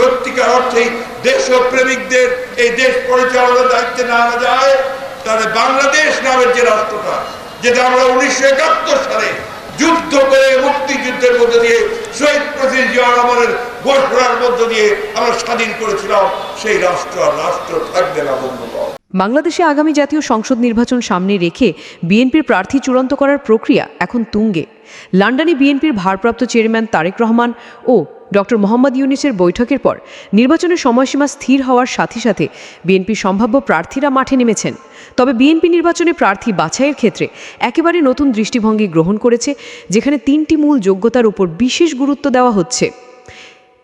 সত্যিকার অর্থেই দেশপ্রেমিকদের এই দেশ পরিচালনার দায়িত্বে না যায়, তাহলে বাংলাদেশ নামের যে রাষ্ট্রটা, যেটা আমরা উনিশশো একাত্তর সালে যুদ্ধ করে মুক্তিযুদ্ধের মধ্যে দিয়ে শহীদ প্রেসিডেন্ট জিয়া ঘোষণার মধ্য দিয়ে আমরা স্বাধীন করেছিলাম, সেই রাষ্ট্র রাষ্ট্র থাকবে না, বন্ধুগণ। বাংলাদেশে আগামী জাতীয় সংসদ নির্বাচন সামনে রেখে বিএনপির প্রার্থী চূড়ান্ত করার প্রক্রিয়া এখন তুঙ্গে। লন্ডনে বিএনপির ভারপ্রাপ্ত চেয়ারম্যান তারেক রহমান ও ডক্টর মোহাম্মদ ইউনিসের বৈঠকের পর নির্বাচনের সময়সীমা স্থির হওয়ার সাথে সাথে বিএনপির সম্ভাব্য প্রার্থীরা মাঠে নেমেছেন। তবে বিএনপি নির্বাচনে প্রার্থী বাছাইয়ের ক্ষেত্রে একেবারে নতুন দৃষ্টিভঙ্গি গ্রহণ করেছে, যেখানে তিনটি মূল যোগ্যতার উপর বিশেষ গুরুত্ব দেওয়া হচ্ছে।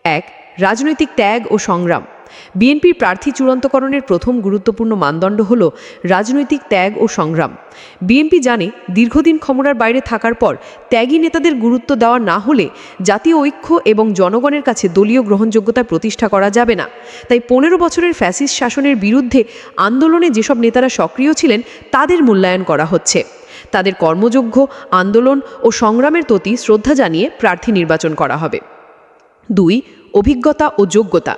এক, রাজনৈতিক ত্যাগ ও সংগ্রাম। বিএনপির প্রার্থী চূড়ান্তকরণের প্রথম গুরুত্বপূর্ণ মানদণ্ড হল রাজনৈতিক ত্যাগ ও সংগ্রাম। বিএনপি জানে দীর্ঘদিন ক্ষমতার বাইরে থাকার পর ত্যাগী নেতাদের গুরুত্ব দেওয়া না হলে জাতীয় ঐক্য এবং জনগণের কাছে দলীয় গ্রহণযোগ্যতা প্রতিষ্ঠা করা যাবে না। তাই পনেরো বছরের ফ্যাসিস শাসনের বিরুদ্ধে আন্দোলনে যেসব নেতারা সক্রিয় ছিলেন, তাদের মূল্যায়ন করা হচ্ছে। তাদের কর্মযোগ্য, আন্দোলন ও সংগ্রামের প্রতি শ্রদ্ধা জানিয়ে প্রার্থী নির্বাচন করা হবে। দুই, অভিজ্ঞতা ও যোগ্যতা।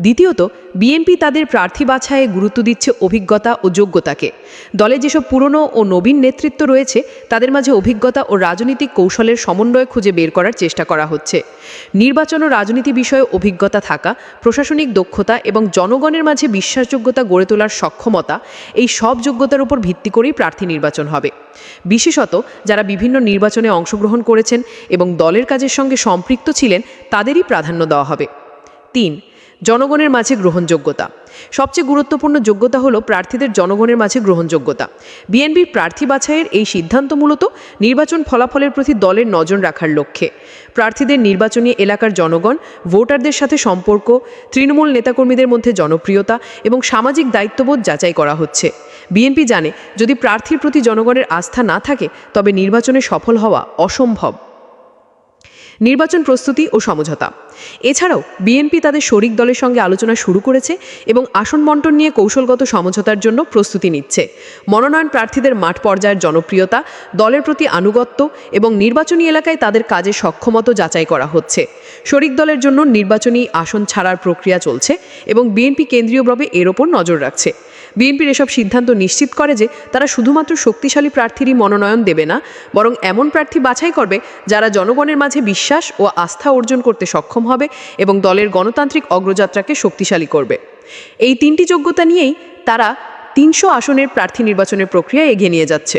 দ্বিতীয়ত, বিএনপি তাদের প্রার্থী বাছাইয়ে গুরুত্ব দিচ্ছে অভিজ্ঞতা ও যোগ্যতাকে। দলে যেসব পুরনো ও নবীন নেতৃত্ব রয়েছে, তাদের মাঝে অভিজ্ঞতা ও রাজনৈতিক কৌশলের সমন্বয় খুঁজে বের করার চেষ্টা করা হচ্ছে। নির্বাচন ও রাজনীতি বিষয়ে অভিজ্ঞতা থাকা, প্রশাসনিক দক্ষতা এবং জনগণের মাঝে বিশ্বাসযোগ্যতা গড়ে তোলার সক্ষমতা, এই সব যোগ্যতার উপর ভিত্তি করেই প্রার্থী নির্বাচন হবে। বিশেষত, যারা বিভিন্ন নির্বাচনে অংশগ্রহণ করেছেন এবং দলের কাজের সঙ্গে সম্পৃক্ত ছিলেন, তাদেরই প্রাধান্য দেওয়া হবে। তিন জনগণের মাঝে গ্রহণযোগ্যতা। সবচেয়ে গুরুত্বপূর্ণ যোগ্যতা হলো প্রার্থীদের জনগণের মাঝে গ্রহণযোগ্যতা। বিএনপির প্রার্থী বাছাইয়ের এই সিদ্ধান্ত মূলত নির্বাচন ফলাফলের প্রতি দলের নজর রাখার লক্ষ্যে। প্রার্থীদের নির্বাচনী এলাকার জনগণ, ভোটারদের সাথে সম্পর্ক, তৃণমূল নেতাকর্মীদের মধ্যে জনপ্রিয়তা এবং সামাজিক দায়িত্ববোধ যাচাই করা হচ্ছে। বিএনপি জানে, যদি প্রার্থীর প্রতি জনগণের আস্থা না থাকে, তবে নির্বাচনে সফল হওয়া অসম্ভব। নির্বাচন প্রস্তুতি ও সমঝোতা। এছাড়াও, বিএনপি তাদের শরিক দলের সঙ্গে আলোচনা শুরু করেছে এবং আসন বন্টন নিয়ে কৌশলগত সমঝোতার জন্য প্রস্তুতি নিচ্ছে। মনোনয়ন প্রার্থীদের মাঠ পর্যায়ের জনপ্রিয়তা, দলের প্রতি আনুগত্য এবং নির্বাচনী এলাকায় তাদের কাজে সক্ষমতা যাচাই করা হচ্ছে। শরিক দলের জন্য নির্বাচনী আসন ছাড়ার প্রক্রিয়া চলছে এবং বিএনপি কেন্দ্রীয়ভাবে এর ওপর নজর রাখছে। বিএনপির এসব সিদ্ধান্ত নিশ্চিত করে যে তারা শুধুমাত্র শক্তিশালী প্রার্থীরই মনোনয়ন দেবে না, বরং এমন প্রার্থী বাছাই করবে যারা জনগণের মাঝে বিশ্বাস ও আস্থা অর্জন করতে সক্ষম হবে এবং দলের গণতান্ত্রিক অগ্রযাত্রাকে শক্তিশালী করবে। এই তিনটি যোগ্যতা নিয়েই তারা তিনশো আসনের প্রার্থী নির্বাচনের প্রক্রিয়া এগিয়ে নিয়ে যাচ্ছে।